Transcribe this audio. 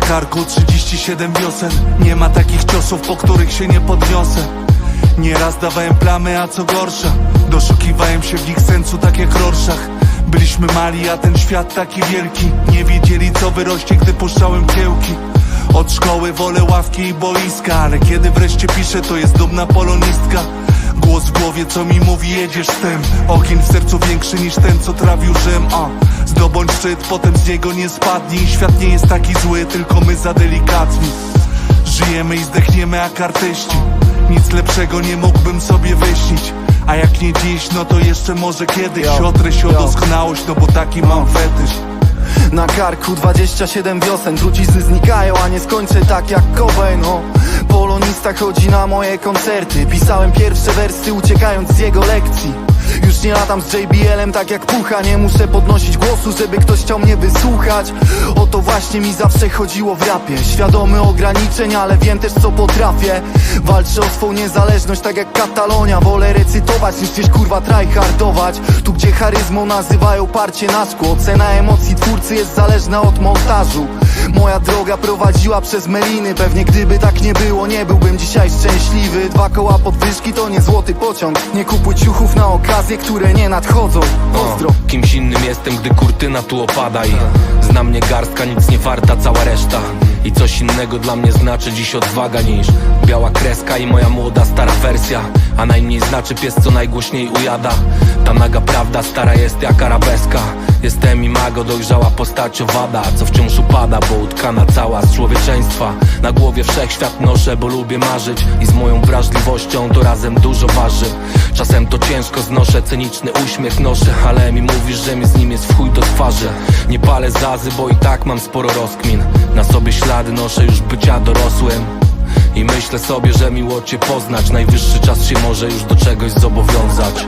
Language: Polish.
Karku 37 wiosen. Nie ma takich ciosów, po których się nie podniosę. Nieraz dawałem plamy, a co gorsza Doszukiwałem się w nich sensu tak jak Rorschach. Byliśmy mali, a ten świat taki wielki. Nie wiedzieli co wyrośnie, gdy puszczałem kiełki. Od szkoły wolę ławki i boiska Ale kiedy wreszcie piszę, to jest dumna polonistka. Głos w głowie, co mi mówi, jedziesz z tym. Ogień w sercu większy niż ten, co trawił Rzym a. Zdobądź szczyt, potem z niego nie spadnij. Świat nie jest taki zły, tylko my za delikatni. Żyjemy i zdechniemy jak artyści. Nic lepszego nie mógłbym sobie wyśnić. A jak nie dziś, no to jeszcze może kiedyś. Otrę się o doskonałość, no bo taki mam fetysz. Na karku 27 wiosen. Trucizny znikają, a nie skończę tak jak Cobain o. Polonista chodzi na moje koncerty. Pisałem pierwsze wersy uciekając z jego lekcji już nie latam z JBL-em tak jak pucha. Nie muszę podnosić głosu, żeby ktoś chciał mnie wysłuchać. O to właśnie mi zawsze chodziło w rapie. Świadomy ograniczeń, ale wiem też co potrafię. Walczę o swą niezależność tak jak Katalonia. Wolę recytować niż gdzieś kurwa tryhardować. Tu gdzie charyzmą nazywają parcie na szkło. Cena emocji twórcy jest zależna od montażu Moja droga prowadziła przez meliny. Pewnie gdyby tak nie było, nie byłbym dzisiaj szczęśliwy. Dwa koła podwyżki to nie złoty pociąg. Nie kupuj ciuchów na okazje, które nie nadchodzą. Pozdro. O, Kimś innym jestem, gdy kurtyna tu opada i Zna mnie garstka, nic nie warta cała reszta. I coś innego dla mnie znaczy dziś odwaga niż Biała kreska i moja młoda stara wersja. A najmniej znaczy pies co najgłośniej ujada. Ta naga prawda stara jest jak arabeska Jestem imago, dojrzała postać owada Co wciąż upada, bo utkana cała z człowieczeństwa. Na głowie wszechświat noszę, bo lubię marzyć I z moją wrażliwością to razem dużo waży. Czasem to ciężko znoszę, cyniczny uśmiech noszę Ale mi mówisz, że mi z nim jest w chuj do twarzy. Nie palę zazy, bo i tak mam sporo rozkmin. Na sobie ślady noszę już bycia dorosłym. I myślę sobie, że miło cię poznać. Najwyższy czas się może już do czegoś zobowiązać